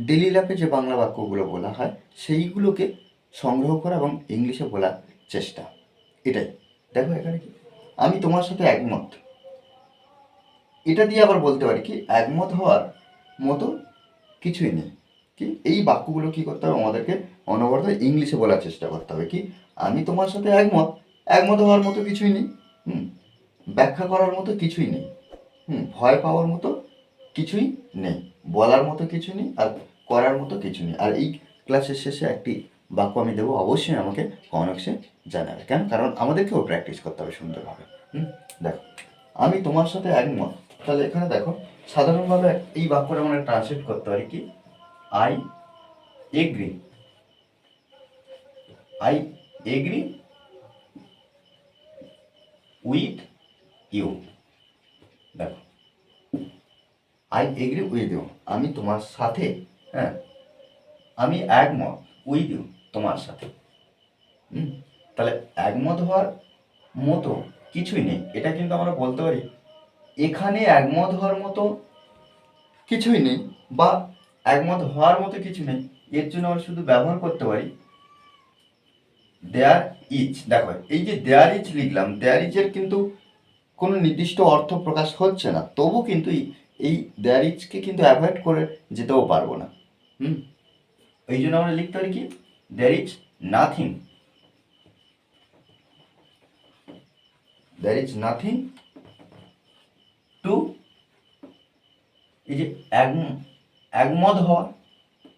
Daily লাইফে যে বাংলা বাক্যগুলো বলা হয়, সেইগুলোকে সংগ্রহ করা এবং ইংলিশে বলার চেষ্টা। এটাই। দেখো এখানে কি? আমি তোমার সাথে একমত। এটা দিয়ে আবার বলতে পারি কি, একমত হওয়ার মতো কিছুই নেই। কি? এই বাক্যগুলো কি করতে হবে? আমাদেরকে অনবরত ইংলিশে বলার চেষ্টা করতে হবে। কি? আমি তোমার সাথে একমত। একমত হওয়ার মতো কিছুই নেই। হুম? ব্যাখ্যা করার মতো কিছুই নেই। হুম? ভয় পাওয়ার মতো কিছুই নেই। বলার মতো কিছু নেই আর করার মতো কিছু নেই। আর এই ক্লাসের শেষে একটি বাক্য আমি দেবো, অবশ্যই আমাকে কনক্সে জানাবে। কেন? কারণ আমাদেরকেও প্র্যাকটিস করতে হবে সুন্দরভাবে। হুম? দেখো, আমি তোমার সাথে একমত। তাহলে এখানে দেখো, সাধারণভাবে এই বাক্যটা আমরা ট্রান্সলেট করতে পারি কি? I agree I agree with you দেখো আই এগ্রি উইথ ইউ আমি তোমার সাথে হ্যাঁ আমি একমত উইথ ইউ তোমার সাথে। হুম, তাহলে একমত হওয়ার মতো কিছুই নেই। এটা কিন্তু আমরা বলতে পারি, এখানে একমত হওয়ার মতো কিছুই নেই বা একমত হওয়ার মতো কিছু নেই। এর জন্য আমরা শুধু ব্যবহার করতে পারি দেয়ার ইচ দেখো, এই যে দেয়ার ইচ লিখলাম দেয়ার ইচের কিন্তু কোনো নির্দিষ্ট অর্থ প্রকাশ হচ্ছে না। তবু কিন্তু এই- এই দেয়ার কিন্তু অ্যাভয়েড করে যেতেও পারব না। হুম? এই জন্য আমরা লিখতে পারি কি? There is nothing there is nothing to এই যে এক, একমত হওয়ার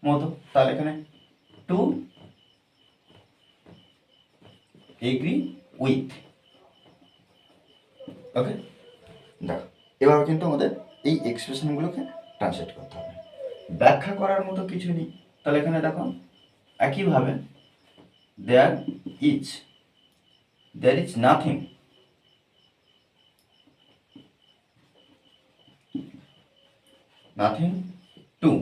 মতো, তাহলে এখানে টু এগ্রি উইথ ওকে দেখো এভাবে কিন্তু আমাদের এই এক্সপ্রেশনগুলোকে ট্রান্সলেট করতে হবে। ব্যাখ্যা করার মতো কিছু নেই। তাহলে এখানে দেখো, একইভাবে there is there is nothing nothing to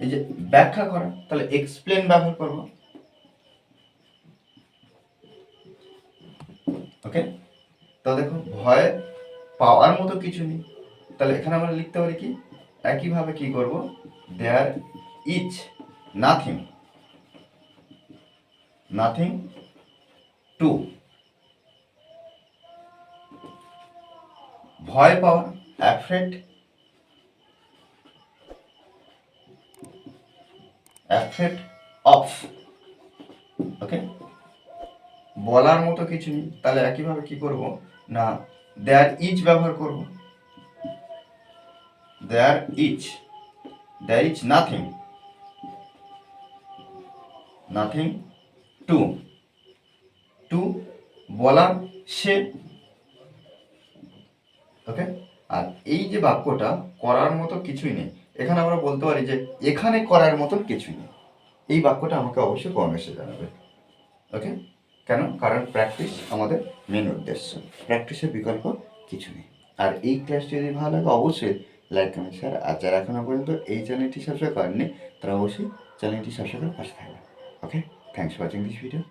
এই যে ব্যাখ্যা করা, তাহলে এক্সপ্লেন ব্যবহার করব। ওকে তো দেখো ভয় পাওয়ার মতো কিছু নেই। তাহলে এখানে আমরা লিখতে পারি কি? একইভাবে কি করব? There is nothing nothing to ভয় পাওয়া অ্যাফ্রেড অ্যাফ্রেড অফ ওকে বলার মতো কিছু নেই। তাহলে একইভাবে কি করব? না দেয়ার ইজ ব্যবহার করব। There is there is nothing nothing to to বলার সে। ওকে আর এই যে বাক্যটা করার মতো কিছুই নেই। এখানে আমরা বলতে পারি যে এখানে করার মতন কিছুই নেই। এই বাক্যটা আমাকে অবশ্যই কমেন্টসে জানাবে। ওকে কেন? কারণ প্র্যাকটিস আমাদের মেন উদ্দেশ্য। প্র্যাকটিসের বিকল্প কিছু নেই। আর এই ক্লাসটি যদি ভালো লাগে, অবশ্যই লাইক কমেন্ট স্যার আর যারা এখনও পর্যন্ত এই চ্যানেলটি সাবস্ক্রাইব করেননি, তারা অবশ্যই চ্যানেলটি সাবস্ক্রাইব করে পাশে থাকবে okay thanks for watching this video